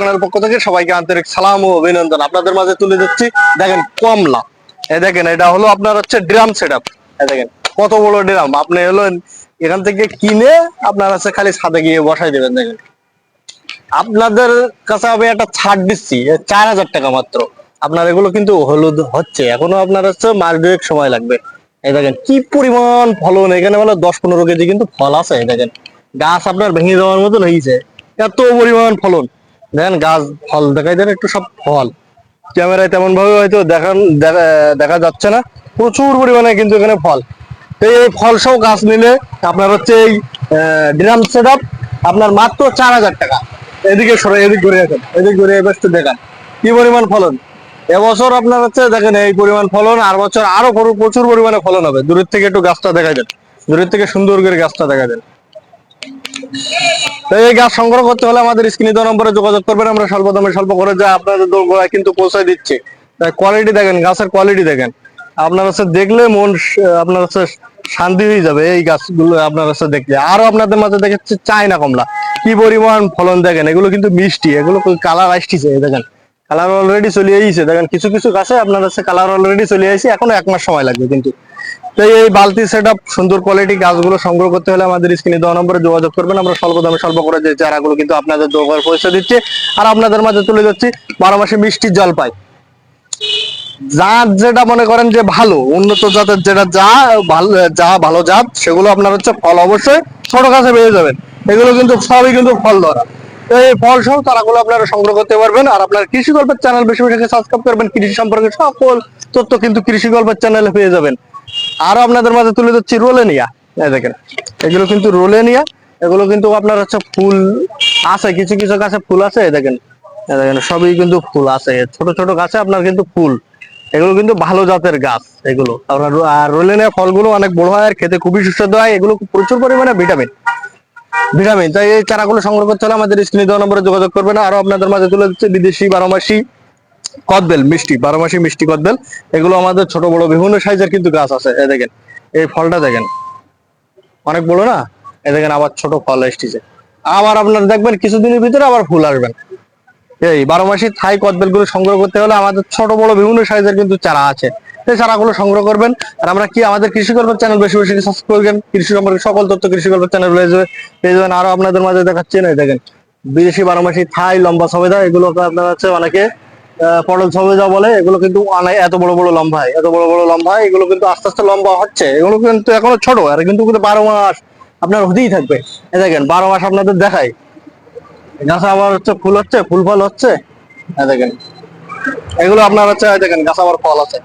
চ্যানেলের পক্ষ থেকে সবাইকে আন্তরিক সালাম ও অভিনন্দন। আপনাদের মাঝে তুলে দিচ্ছি দেখেন কমলা। এই দেখেন, এটা হলো আপনার হচ্ছে ড্রাম সেট আপ দেখেন, কত বড় ড্রাম। আপনি হলো এখান থেকে কিনে আপনার হচ্ছে খালি ছাদে গিয়ে বসাই দেবেন, দেখেন। আপনাদের কাছে আমি একটা ছাড় দিচ্ছি চার হাজার টাকা মাত্র। আপনার এগুলো কিন্তু হলুদ হচ্ছে, এখনও আপনার হচ্ছে মাস দুয়েক সময় লাগবে। এই দেখেন, কি পরিমাণ ফলন, এখানে বলে দশ পনেরো কেজি কিন্তু ফল আছে দেখেন। গাছ আপনার ভেঙে যাওয়ার মতন হয়েছে, এত পরিমাণ ফলন। দেখেন গাছ ফল দেখাই দেন, একটু সব ফল। ক্যামেরায় তেমন ভাবে হয়তো দেখান, দেখা- যাচ্ছে না। প্রচুর পরিমাণে কিন্তু এখানে ফল। তো এই ফল সহ গাছ নিলে আপনার হচ্ছে এই ড্রাম সেট আপনার মাত্র চার হাজার টাকা। এদিকে সরে, এদিক ঘুরে আসেন, এদিক ঘুরে এবার একটু দেখান। কি পরিমাণ ফলন? এবছর আপনার হচ্ছে দেখেন এই পরিমাণ ফলন, আর বছর আরও প্রচুর- পরিমাণে ফলন হবে। দূরের থেকে একটু গাছটা দেখা দেন। দূরের থেকে সুন্দর করে গাছটা দেখা দেন। তো এই গাছ সংগ্রহ করতে হলে আমাদের নম্বরে যোগাযোগ করবেন, আমরা স্বল্প দামে স্বল্প করে যা আপনাদের দোরগোড়ায় কিন্তু পৌঁছায় দিচ্ছি। কোয়ালিটি দেখেন, গাছের কোয়ালিটি দেখেন। আপনার দেখলে মন, আপনার শান্তি হয়ে যাবে এই গাছগুলো আপনার হচ্ছে দেখলে। আরও আপনাদের মাঝে দেখেছে চায়না কমলা। কি পরিমাণ ফলন দেখেন, এগুলো কিন্তু মিষ্টি, এগুলো কালার আসতেছে দেখেন। কালার অলরেডি চলে আইছে দেখেন, কিছু কিছু গাছে আপনার হচ্ছে কালার অলরেডি চলে আইছে এখনও এক মাস সময় লাগবে কিন্তু। তো এই বালতি সেট সুন্দর কোয়ালিটি গাছগুলো সংগ্রহ করতে হলে আমাদের স্ক্রিনে দেওয়া নম্বরে যোগাযোগ করবেন। আমরা স্বল্প দামে স্বল্প করে যে চারাগুলো কিন্তু আপনাদের দোকানে পৌঁছে দিচ্ছি। আর আপনাদের মাঝে তুলে যাচ্ছি বারো মাসে মিষ্টি জলপাই জাত যেটা মনে করেন যে ভালো, উন্নত জাতের যেটা যা ভালো যা ভালো জাত, সেগুলো আপনার হচ্ছে ফল অবশ্যই ছোট গাছে পেয়ে যাবেন। এগুলো কিন্তু সবই কিন্তু ফল ধরা। এই ফল সহ তারাগুলো আপনারা সংগ্রহ করতে পারবেন। আর আপনার কৃষি গল্পের চ্যানেল বেশি বেশি সাবস্ক্রাইব করবেন। কৃষি সম্পর্কে সকল তথ্য কিন্তু কৃষি গল্পের চ্যানেলে পেয়ে যাবেন। আরও আপনাদের মাঝে তুলে দিচ্ছি রোলেনিয়া। এই দেখেন, এগুলো কিন্তু রোলেনিয়া, এগুলো কিন্তু আপনার হচ্ছে ফুল আছে, কিছু কিছু গাছে ফুল আছে, এই দেখেন দেখেন, সবই কিন্তু ফুল আছে। ছোট ছোট গাছে আপনার কিন্তু ফুল, এগুলো কিন্তু ভালো জাতের গাছ, এগুলো। আপনার আর রোলেনিয়া ফলগুলো অনেক বড় হয় আর খেতে খুবই সুস্বাদু হয়, এগুলো প্রচুর পরিমাণে ভিটামিন। ভিটামিন, তাই এই চারাগুলো সংগ্রহ করতে হলে আমাদের স্ক্রিনে দেওয়া নম্বরে যোগাযোগ করবেন। আরও আপনাদের মাঝে তুলে দিচ্ছে বিদেশি বারোমাসি কদবেল, মিষ্টি, বারো মাসি মিষ্টি কদবেল। এগুলো আমাদের ছোট বড় বিভিন্ন সাইজের কিন্তু গাছ আছে, এই দেখেন, এই ফলটা দেখেন। অনেক বড় না? এই দেখেন আবার ছোট ফল এসেছে। আবার আপনার দেখবেন কিছুদিনের ভিতরে আবার ফুল আসবেন এই বারো মাসি থাই কদবেলগুলো সংগ্রহ করতে হলে আমাদের ছোট বড় বিভিন্ন সাইজের কিন্তু চারা আছে। সেই চারাগুলো সংগ্রহ করবেন। আর আমরা কি আমাদের কৃষি গল্পের চ্যানেল বেশি বেশি সাবস্ক্রাইব করবেন কৃষি সম্পর্কে সকল তথ্য কৃষি গল্পের চ্যানেল পেয়ে যাবে পেয়ে যাবেন। আরও আপনাদের মাঝে দেখাচ্ছি না এই দেখেন। বিদেশি বারো মাসি থাই লম্বা সবেদা, এগুলো আপনার হচ্ছে অনেকে পটল সবেদা বলে, এগুলো কিন্তু অনেক এত বড় বড় লম্বা এত বড় বড় লম্বা এগুলো কিন্তু আস্তে আস্তে লম্বা হচ্ছে। এগুলো কিন্তু এখনও ছোট, আর কিন্তু কিন্তু বারো মাস আপনার হতেই থাকবে। এই দেখেন, বারো মাস আপনাদের দেখায় গাছে আবার হচ্ছে ফুল হচ্ছে, ফুল ফল হচ্ছে। দেখেন, এগুলো আপনার হচ্ছে দেখেন, গাছ আবার ফল আছে।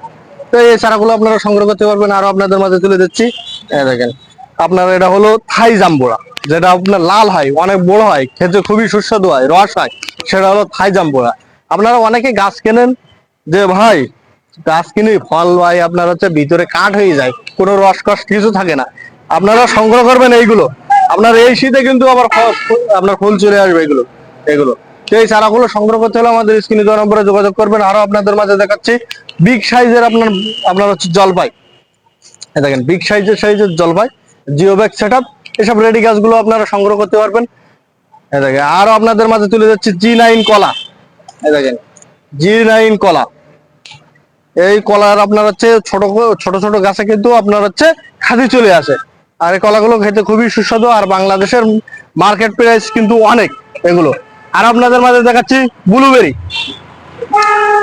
তো এই চারাগুলো আপনারা সংগ্রহ করতে পারবেন, আরও আপনাদের মাঝে তুলে দিচ্ছি। দেখেন, আপনার এটা হলো থাই জাম্বুরা, যেটা আপনার লাল হয়, অনেক বড় হয়, খেতে খুবই সুস্বাদু হয়, রস হয়, সেটা হলো থাই জাম্বুরা। আপনারা অনেকে গাছ কেনেন যে, ভাই, গাছ কিনে, ফল ভাই আপনার হচ্ছে ভিতরে কাঠ হয়ে যায়, কোনো রস কস কিছু থাকে না। আপনারা সংগ্রহ করবেন এইগুলো। আপনার এই শীতে কিন্তু আবার আপনার ফুল চলে আসবে এগুলো এগুলো। এই চারাগুলো সংগ্রহ করতে হলে আমাদের স্ক্রিনে দেওয়া নম্বরে যোগাযোগ করবেন। আরও আপনাদের মাঝে দেখাচ্ছি, বিগ সাইজের আপনার আপনার হচ্ছে জলপাই। দেখেন, বিগ সাইজের সাইজের জলপাই জিও ব্যাগ সেট আপ এসব রেডি গাছগুলো আপনারা সংগ্রহ করতে পারবেন। দেখেন, আরও আপনাদের মাঝে তুলে যাচ্ছে জি নাইন কলা। দেখেন জি নাইন কলা। এই কলার আপনার হচ্ছে ছোট ছোট ছোট গাছে কিন্তু আপনার হচ্ছে খাদি চলে আসে। আর এই কলাগুলো খেতে খুবই সুস্বাদু আর বাংলাদেশের মার্কেট প্রাইস কিন্তু অনেক এগুলো। আর আপনাদের মাঝে দেখাচ্ছি ব্লুবেরি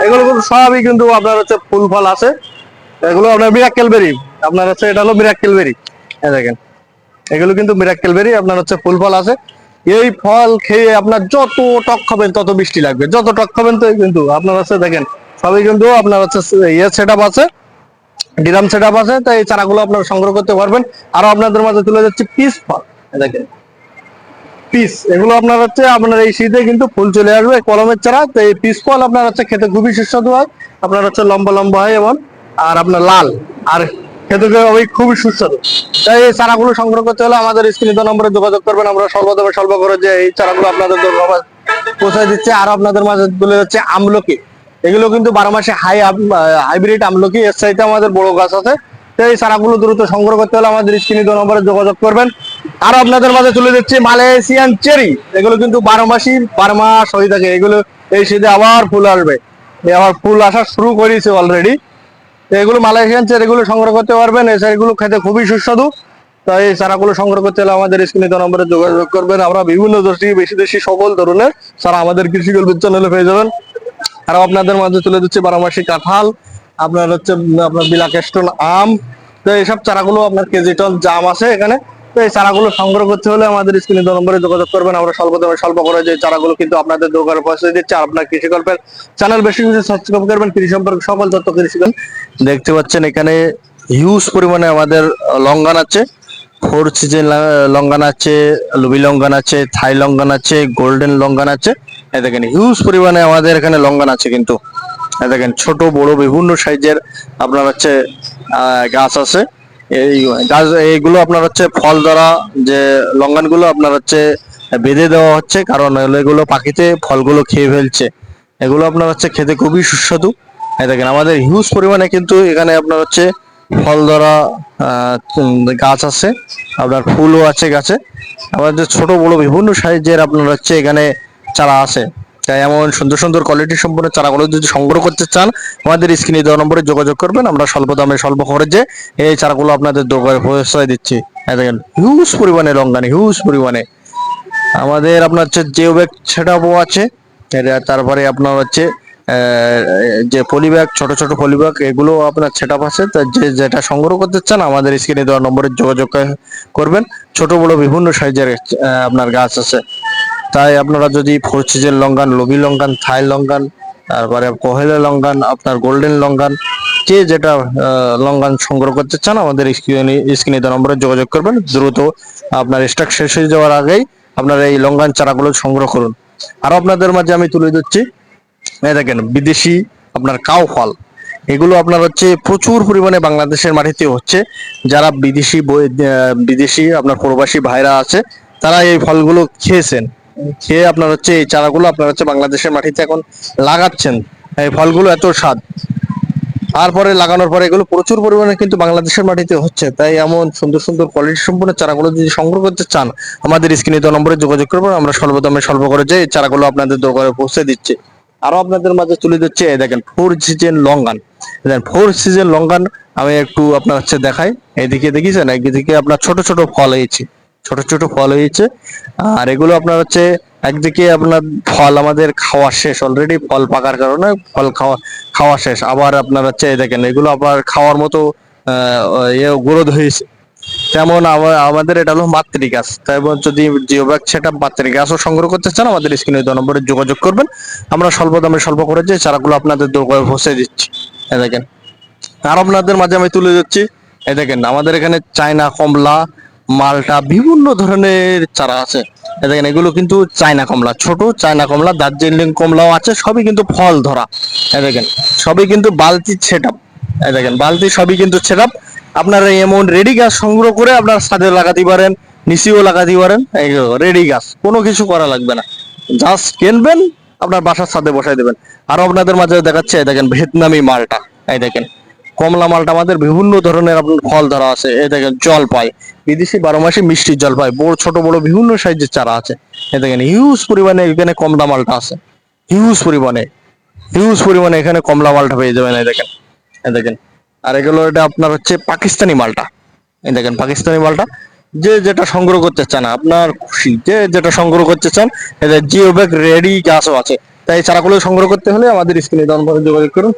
এগুলো কিন্তু সবই কিন্তু আপনার হচ্ছে ফুল ফল আছে। এগুলো আপনার মিরাক্কেল বেরি আপনার হচ্ছে এটা হলো মিরাক্কেল বেরি দেখেন, এগুলো কিন্তু মিরাক্কেল বেরি আপনার হচ্ছে ফুল ফল আছে। এই ফল খেয়ে আপনার যত টক খাবেন, তত মিষ্টি লাগবে। যত টক খাবেন, তো কিন্তু আপনার হচ্ছে দেখেন, সবই কিন্তু আপনার হচ্ছে ইয়ে সেট আপ আছে ডিরাম সেট আপ আছে, তো এই চারাগুলো আপনারা সংগ্রহ করতে পারবেন। আরও আপনাদের মাঝে তুলে যাচ্ছে পিস ফল। দেখেন পিস এগুলো আপনার হচ্ছে আপনার এই শীতে কিন্তু ফুল চলে আসবে, কলমের চারা। তো এই পিস ফল আপনার হচ্ছে খেতে খুবই সুস্বাদু হয়, আপনার হচ্ছে লম্বা লম্বা হয় এবং, আর আপনার লাল, আর খেতে খুবই সুস্বাদু। তাই এই চারাগুলো সংগ্রহ করতে হলে আমাদের স্ক্রিনে নম্বরে যোগাযোগ করবেন। আমরা স্বল্প করে যে এই চারাগুলো আপনাদের পৌঁছায় দিচ্ছে। আর আপনাদের মাঝে যাচ্ছে আমলকি। এগুলো কিন্তু বারো মাসে হাই হাইব্রিড আমলকি। এর চাইতে আমাদের বড় গাছ আছে। তো এই চারাগুলো দ্রুত সংগ্রহ করতে হলে আমাদের স্ক্রিনে নম্বরে যোগাযোগ করবেন। আর আপনাদের মাঝে তুলে দিচ্ছি মালয়েশিয়ান চেরি। এগুলো কিন্তু বারো মাসই, বারো মাস হয়ে থাকে। এগুলো এই শীতে আবার ফুল আসবে। আবার ফুল আসা শুরু করেছে অলরেডি এগুলো মালয়েশিয়ান চেরিগুলো সংগ্রহ করতে পারবেন। এই চেরিগুলো খেতে খুবই সুস্বাদু। তাই এই চারাগুলো সংগ্রহ করতে হলে আমাদের স্ক্রিনে নম্বরে যোগাযোগ করবেন। আমরা বিভিন্ন দেশি, বেশি দেশি সকল ধরনের চারা আমাদের কৃষি গল্পের চ্যানেলে পেয়ে যাবেন। আর আপনাদের মাঝে চলে যাচ্ছে বারোমাসি কাঁঠাল, আপনার হচ্ছে, আপনার বিলাকেষ্টন আম। তো এইসব চারাগুলো আপনার কেজি টন জাম আছে এখানে। তো এই চারাগুলো সংগ্রহ করতে হলে আমাদের স্ক্রিনে নম্বরে যোগাযোগ করবেন। আমরা স্বল্প দামে স্বল্প করে যে চারাগুলো কিন্তু আপনাদের দোকানে পৌঁছে দিচ্ছে আপনার কৃষি গল্পের চ্যানেল বেশি বেশি সাবস্ক্রাইব করবেন। কৃষি সম্পর্কে সকল তথ্য কৃষি দেখতে পাচ্ছেন এখানে হিউজ পরিমাণে আমাদের লঙ্গান আছে। ফোর সিজন লঙ্গান আছে, লুবি লঙ্গান আছে, থাই লঙ্গান আছে, গোল্ডেন লঙ্গান আছে। দেখেন হিউজ পরিমাণে আমাদের এখানে লঙ্গান আছে কিন্তু। দেখেন, ছোট, বড়, বিভিন্ন সাইজের আপনার হচ্ছে গাছ আছে। এই গাছ, এইগুলো আপনার হচ্ছে ফল ধরা, যে লঙ্গানগুলো আপনার হচ্ছে বেঁধে দেওয়া হচ্ছে, কারণ এগুলো পাখিতে ফলগুলো খেয়ে ফেলছে। এগুলো আপনার হচ্ছে খেতে খুবই সুস্বাদু। দেখেন, আমাদের হিউজ পরিমাণে কিন্তু এখানে আপনার হচ্ছে ফল ধরা গাছ আছে, আপনার ফুলও আছে গাছে। আমাদের ছোট বড় বিভিন্ন সাইজের আপনার হচ্ছে এখানে চারা আছে। এমন সুন্দর সুন্দর কোয়ালিটি সম্পন্ন চারাগুলো যদি সংগ্রহ করতে চান, আমাদের স্ক্রিনে দেওয়া নম্বরে যোগাযোগ করবেন। আমরা স্বল্প দামে, স্বল্প খরচে এই চারাগুলো আপনাদের দোকানে পৌঁছায় দিচ্ছি। দেখেন হিউজ পরিমাণে লঙ্গানি হিউজ পরিমাণে। আমাদের আপনার হচ্ছে জিও ব্যাগ সেটাও আছে। তারপরে আপনার হচ্ছে যে পলিব্যাগ ছোট ছোট পলিব্যাগ এগুলো আপনার সেট আপ আছে যে যেটা সংগ্রহ করতে চান, আমাদের স্ক্রিনে দেওয়া নম্বরে যোগাযোগ করবেন। ছোট বড় বিভিন্ন সাইজের আপনার গাছ আছে। তাই আপনারা যদি ফোর সিজন লঙ্গান লবি লঙ্কান থাই লঙ্গান তারপরে কোহেলা লঙ্গান আপনার গোল্ডেন লঙ্গান যে যেটা আহ, লঙ্গান সংগ্রহ করতে চান আমাদের স্ক্রিনে স্ক্রিনে নম্বরে যোগাযোগ করবেন। দ্রুত আপনার স্টক শেষ হয়ে যাওয়ার আগেই আপনার এই লঙ্গান চারাগুলো সংগ্রহ করুন। আরও আপনাদের মাঝে আমি তুলে দিচ্ছি এই দেখেন বিদেশি আপনার কাউ ফল। এগুলো আপনার হচ্ছে প্রচুর পরিমাণে বাংলাদেশের মাটিতে হচ্ছে। যারা বিদেশি বিদেশি আপনার প্রবাসী ভাইরা আছে তারা এই ফলগুলো খেয়েছেন। খেয়ে আপনার হচ্ছে, এই চারাগুলো আপনার হচ্ছে বাংলাদেশের মাটিতে এখন লাগাচ্ছেন। এই ফলগুলো এত স্বাদ। তারপরে লাগানোর পরে এগুলো প্রচুর পরিমাণে কিন্তু বাংলাদেশের মাটিতে হচ্ছে। তাই এমন সুন্দর সুন্দর কোয়ালিটি সম্পন্ন চারাগুলো যদি সংগ্রহ করতে চান, আমাদের স্ক্রিনে দেওয়া নম্বরে যোগাযোগ করবেন। আমরা স্বল্পদামে স্বল্প করে যে চারাগুলো আপনাদের দোকানে পৌঁছে দিচ্ছে। আরও আপনাদের মাঝে তুলে দিচ্ছে দেখেন ফোর সিজন লঙ্গান দেখেন ফোর সিজন লঙ্গান আমি একটু আপনার হচ্ছে দেখাই। এদিকে দেখিছেন একদিকে আপনার ছোট ছোট ফল হয়েছে। ছোট ছোট ফল হয়েছে। আর এগুলো আপনার হচ্ছে একদিকে আপনার ফল আমাদের খাওয়া শেষ অলরেডি ফল পাকার কারণে ফল খাওয়া খাওয়া শেষ। আবার আপনার হচ্ছে দেখেন, এগুলো আবার খাওয়ার মতো ইয়ে গ্রোথ হয়েছে। তেমন আমা- আমাদের এটা হলো মাতৃ গাছ তাই বল যদি জিওব্যাগ সেটা মাতৃ গাছও সংগ্রহ করতে চান, আমাদের স্ক্রিনে দু নম্বরে যোগাযোগ করবেন। আমরা স্বল্প দামে স্বল্প করে যে চারাগুলো আপনাদের দোকানে পৌঁছে দিচ্ছি। দেখেন। আর আপনাদের মাঝে আমি তুলে যাচ্ছি এই দেখেন, আমাদের এখানে চায়না, কমলা মালটা বিভিন্ন ধরনের চারা আছে। দেখেন, এগুলো কিন্তু চায়না কমলা, ছোট চায়না কমলা, দার্জিলিং কমলাও আছে, সবই কিন্তু ফল ধরা। দেখেন, সবই কিন্তু বালতি সেট এই দেখেন, বালতি সবই কিন্তু সেট আপনারা এমন রেডি গাছ সংগ্রহ করে আপনার ছাদে লাগাতে পারেন, নিচেও লাগাতে পারেন। রেডি গাছ, কোনো কিছু করা লাগবে না। জাস্ট কিনবেন, আপনার বাসার ছাদে বসাই দেবেন। আরও আপনাদের মাঝে দেখাচ্ছে দেখেন, ভিয়েতনামি মালটা। এই দেখেন কমলা মালটা আমাদের বিভিন্ন ধরনের আপনার ফল ধরা আছে। এ দেখেন, জল পায় বিদেশি বারো মাসে মিষ্টি জল পায় বড়, ছোট, বড় বিভিন্ন সাইজের চারা আছে। এ দেখেন হিউজ পরিমাণে এখানে কমলা মালটা আছে। হিউজ পরিমাণে। হিউজ পরিমাণে এখানে কমলা মালটা পেয়ে যাবেন, এই দেখেন। এই দেখেন। আর এগুলো এটা আপনার হচ্ছে পাকিস্তানি মালটা। এই দেখেন, পাকিস্তানি মালটা। যে যেটা সংগ্রহ করতে চান, আপনার খুশি, যে যেটা সংগ্রহ করতে চান এদের জিও ব্যাগ রেডি গাছও আছে। তাই চারাগুলো সংগ্রহ করতে হলে আমাদের স্ক্রিনে নম্বরে যোগাযোগ করুন।